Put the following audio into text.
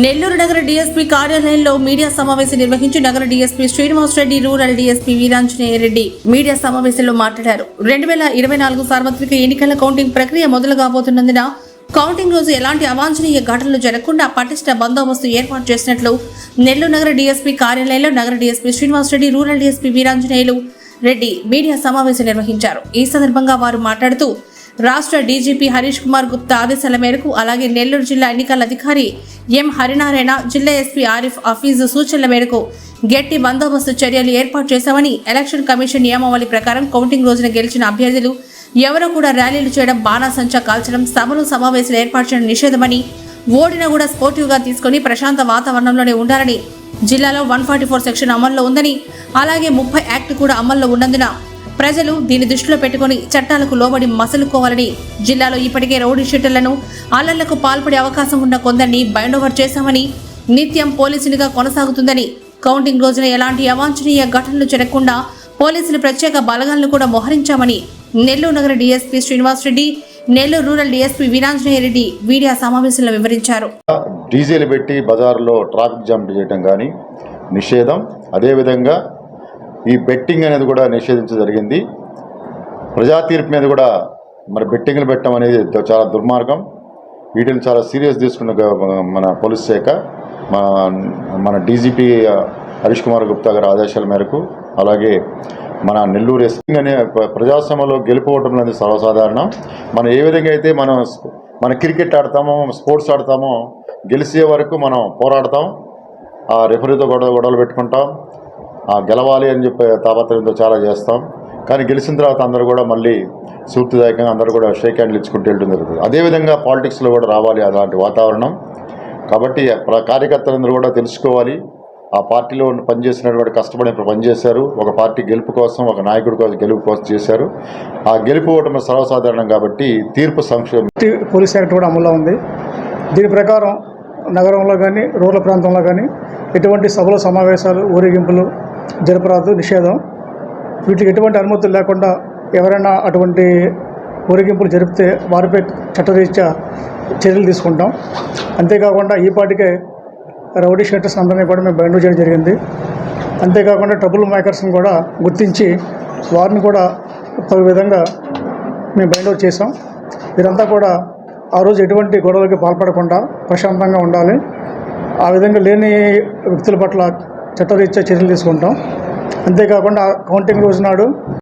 నెల్లూరు నగర డీఎస్పీ కార్యాలయంలో మీడియా సమావేశం నిర్వహించి నగర DSP Srinivas Reddy rural DSP Veeranjaneya Reddy media సమావేశంలో మాట్లాడారు. రెండు వేల ఇరవై నాలుగు సార్వత్రిక ఎన్నికల కౌంటింగ్ ప్రక్రియ మొదలు కాబోతున్నందున కౌంటింగ్ రోజు ఎలాంటి అవాంఛనీయ ఘటనలు జరగకుండా పటిష్ట బందోబస్తు ఏర్పాటు చేసినట్లు నెల్లూరు నగర డీఎస్పీ కార్యాలయంలో నగర DSP Srinivas Reddy rural DSP Veeranjaneyulu Reddy media సమావేశం నిర్వహించారు. ఈ సందర్భంగా వారు మాట్లాడుతూ రాష్ట్ర డీజీపీ హరీష్ కుమార్ గుప్తా ఆదేశాల మేరకు అలాగే నెల్లూరు జిల్లా ఎన్నికల అధికారి ఎం హరినారాయణ జిల్లా ఎస్పీ ఆరిఫ్ అఫీజు సూచనల మేరకు గట్టి బందోబస్తు చర్యలు ఏర్పాటు చేశామని ఎలక్షన్ కమిషన్ నియమావళి ప్రకారం కౌంటింగ్ రోజున గెలిచిన అభ్యర్థులు ఎవరూ కూడా ర్యాలీలు చేయడం బాణాసంచా కాల్చడం సభలు సమావేశాలు ఏర్పాటు చేయడం నిషేధమని ఓడిన కూడా స్పోర్టివ్గా తీసుకొని ప్రశాంత వాతావరణంలోనే ఉండాలని జిల్లాలో వన్ ఫార్టీ ఫోర్ సెక్షన్ అమల్లో ఉందని అలాగే ముప్పై యాక్ట్ కూడా అమల్లో ఉన్నందున ప్రజలు దీన్ని దృష్టిలో పెట్టుకుని చట్టాలకు లోబడి మసలుకోవాలని జిల్లాలో ఇప్పటికే రౌడీ షీటర్లను అల్లర్లకు పాల్పడే అవకాశం ఉన్న కొందరిని బైండ్ ఓవర్ చేశామని నిత్యం పోలీసులుగా కొనసాగుతుందని కౌంటింగ్ రోజున ఎలాంటి అవాంఛనీయ ఘటనలు జరగకుండా పోలీసులు ప్రత్యేక బలగాలను కూడా మోహరించామని నెల్లూరు నగర DSP Srinivas Reddy Nellore rural DSP Veeranjaneya Reddy media సమావేశంలో వివరించారు. డీజిల్ పెట్టి బజార్లో ట్రాఫిక్ జామ్ చేయడం కానీ నిషేధం. అదేవిధంగా ఈ బెట్టింగ్ అనేది కూడా నిషేధించడం జరిగింది. ప్రజా తీర్పు మీద కూడా మరి బెట్టింగ్లు పెట్టడం అనేది చాలా దుర్మార్గం. వీటిని చాలా సీరియస్ తీసుకున్న మన పోలీస్ శాఖ మన మన డీజీపీ హరీష్ కుమార్ గుప్తా గారి ఆదేశాల మేరకు అలాగే మన నెల్లూరు ఎస్పింగ్ అనే ప్ర- ప్రజాస్వామ్యంలో గెలుపుకోవటం అనేది సర్వసాధారణం. మనం ఏ విధంగా అయితే మనం మన క్రికెట్ ఆడతామో స్పోర్ట్స్ ఆడతామో గెలిచే వరకు మనం పోరాడతాం. ఆ రెఫరీతో గొడవ గొడవలు పెట్టుకుంటాం. గెలవాలి అని చెప్పే తాపత్రయంతో చాలా చేస్తాం. కానీ గెలిచిన తర్వాత అందరూ కూడా మళ్ళీ స్ఫూర్తిదాయకంగా అందరూ కూడా షేక్ హ్యాండ్లు ఇచ్చుకుంటూ వెళ్ళడం జరుగుతుంది. అదేవిధంగా పాలిటిక్స్లో కూడా రావాలి అలాంటి వాతావరణం. కాబట్టి ప్ర- కార్యకర్తలందరూ కూడా తెలుసుకోవాలి. ఆ పార్టీలో పనిచేసినటువంటి కష్టపడి ఇప్పుడు పనిచేశారు. ఒక పార్టీ గెలుపు కోసం ఒక నాయకుడి కోసం గెలుపు కోసం చేశారు. ఆ గెలుపు ఓటమి సర్వసాధారణం కాబట్టి తీర్పు సంక్షేమం. పోలీస్ యాక్ట్ కూడా అమల్లో ఉంది. దీని ప్రకారం నగరంలో కానీ రూరల్ ప్రాంతంలో కానీ ఎటువంటి సభలు సమావేశాలు ఊరేగింపులు జరపరాదు నిషేధం. వీటికి ఎటువంటి అనుమతులు లేకుండా ఎవరైనా అటువంటి ఊరేగింపులు జరిపితే వారిపై చట్టరీత్యా చర్యలు తీసుకుంటాం. అంతేకాకుండా ఈ పాటికే రౌడీ షీటర్స్ అందరినీ కూడా మేము బయట చేయడం జరిగింది. అంతేకాకుండా ట్రబుల్ మేకర్స్ని కూడా గుర్తించి వారిని కూడా తగు విధంగా మేము బైండ్ చేసాం వీరంతా కూడా ఆ రోజు ఎటువంటి గొడవలకి పాల్పడకుండా ప్రశాంతంగా ఉండాలి. ఆ విధంగా లేని వ్యక్తుల పట్ల చట్టరీత్యా చర్యలు తీసుకుంటాం. అంతేకాకుండా కౌంటింగ్ రోజు నాడు